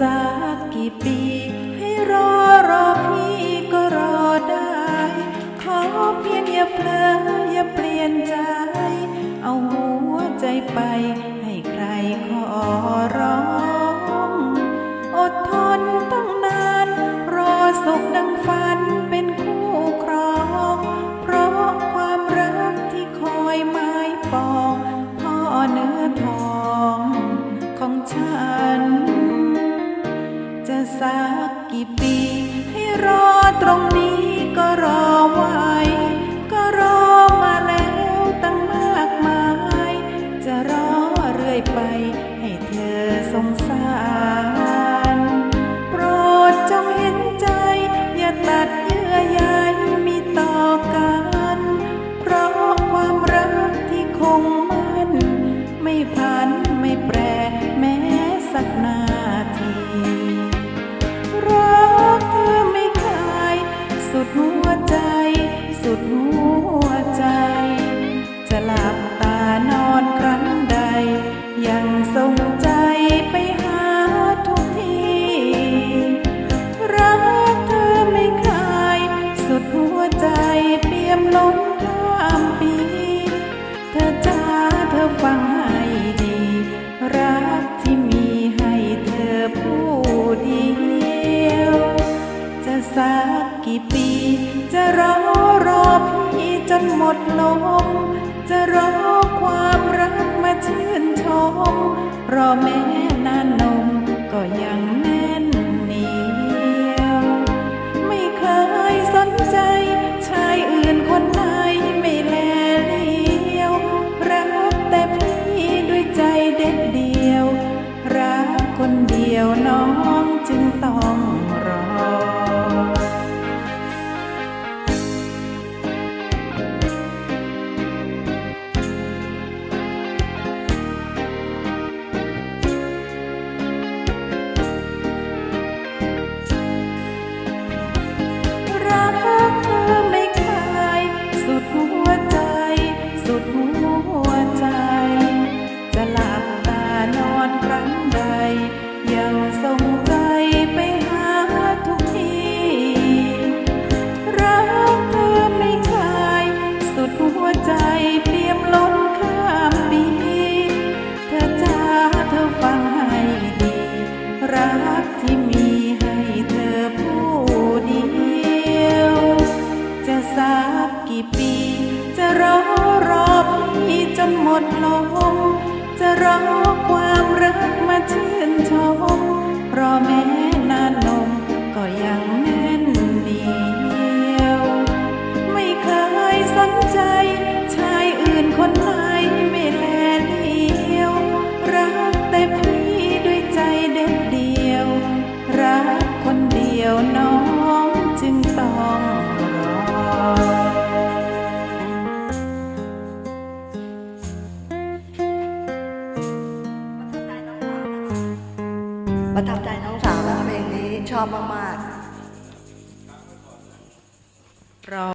สักกี่ปี ให้รอรอพี่ก็รอได้ ขอเพียงอย่าเพลออย่าเปลี่ยนใจ เอาหัวใจไป ให้ใครขอร้อง สงสารโปรดจงเห็นใจ อย่าตัดเยื่อใยมีต่อกัน เพราะความรักที่คงมั่น ไม่พันไม่แปรแม้สักนา สักกี่ปี จะรอรอพี่จนหมดลม จะรอความรักมาชื่นชมรอแม่ กี่ปี จะรอรอพี่จนหมดลมจะรอความรักมาชื่นชมเพราะแม้นานนมก็ยังแน่นเหนียว ไม่เคยสนใจ ชายอื่นคนไหนไม่แลเลี้ยว รักแต่พี่ด้วยใจเด็ดเดียว รักคนเดียวน้อง ประทับใจน้องสาวนะเพลงนี้ชอบมาก ๆ